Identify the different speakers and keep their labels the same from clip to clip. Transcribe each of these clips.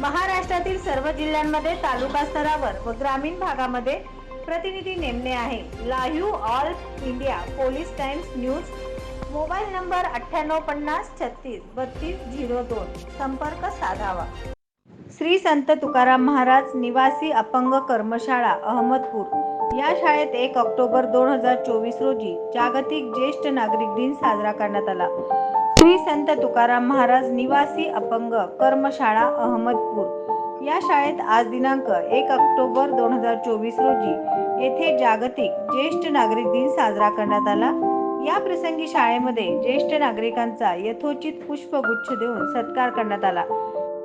Speaker 1: महाराष्ट्रातील सर्व जिल्ह्यांमध्ये तालुका स्तरावर व ग्रामीण भागामध्ये प्रतिनिधी नेमणे आहे. Live all India police times news. Mobile number अठ्ठ्याण्णव पन्नास छत्तीस बत्तीस झिरो दोन. संपर्क साधावा. श्री संत तुकाराम महाराज निवासी अपंग कर्मशाळा अहमदपूर. या शाळेत एक ऑक्टोबर दोन हजार चोवीस रोजी जागतिक ज्येष्ठ नागरिक दिन साजरा करण्यात आला. श्री संत तुकाराम महाराज निवासी अपंग कर्मशाळा अहमदपूर. या शाळेत आज दिनांक एक ऑक्टोबर दोन हजार चोवीस रोजी येथे जागतिक ज्येष्ठ नागरिक दिन साजरा करण्यात आला. या प्रसंगी शाळेमध्ये ज्येष्ठ नागरिकांचा यथोचित पुष्पगुच्छ देऊन सत्कार करण्यात आला.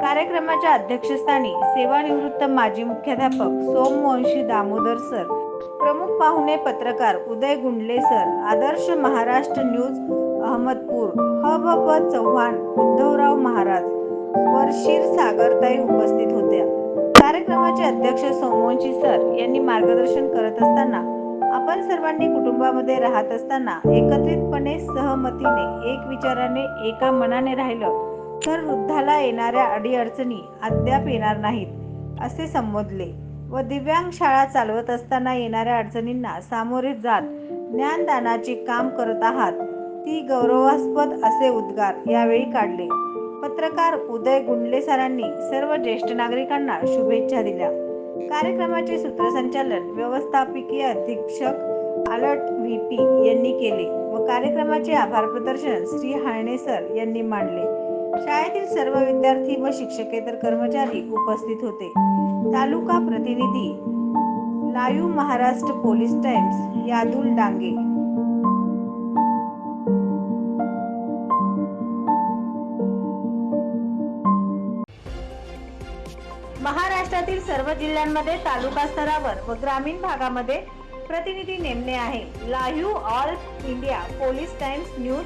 Speaker 1: कार्यक्रमाच्या अध्यक्षस्थानी सेवानिवृत्त माजी मुख्याध्यापक सोमवंशी दामोदर सर प्रमुख पाहुणे पत्रकार उदय गुंडले सर आदर्श महाराष्ट्र न्यूज अहमदपूर. ह भ प चव्हाण उद्धवराव महाराज वर्षीर सागरताई उपस्थित होत्या. कार्यक्रमाचे अध्यक्ष सोमोंची सर यांनी मार्गदर्शन करत असताना आपण सर्वांनी कुटुंबामध्ये राहत असताना एकत्रितपणे सहमतीने एक विचाराने एका मनाने राहिलं तर वृद्धाला येणाऱ्या अडीअडचणी अद्याप येणार नाहीत असे संबोधले. व दिव्यांग शाळा चालवत असताना येणाऱ्या अडचणींना सामोरे जात ज्ञानदानाचे काम करत आहात. ती गौरवास्पद असे उद्गार यावेळी काढले. पत्रकार उदय गुंडले सरांनी सर्व ज्येष्ठ नागरिकांना शुभेच्छा दिल्या. कार्यक्रमाचे सूत्रसंचालन व्यवस्थापकीय अधीक्षक अलर्ट व्ही पी यांनी केले व कार्यक्रमाचे आभार प्रदर्शन श्री हाळणेसर यांनी मांडले. शाळेतील सर्व विद्यार्थी व शिक्षकेतर कर्मचारी उपस्थित होते. तालुका प्रतिनिधी live Maharashtra police times Yadul Dange. महाराष्ट्रातील सर्व जिल्ह्यांमध्ये तालुका स्तरावर व ग्रामीण भागामध्ये प्रतिनिधी नेमणे आहे. Live all India police times news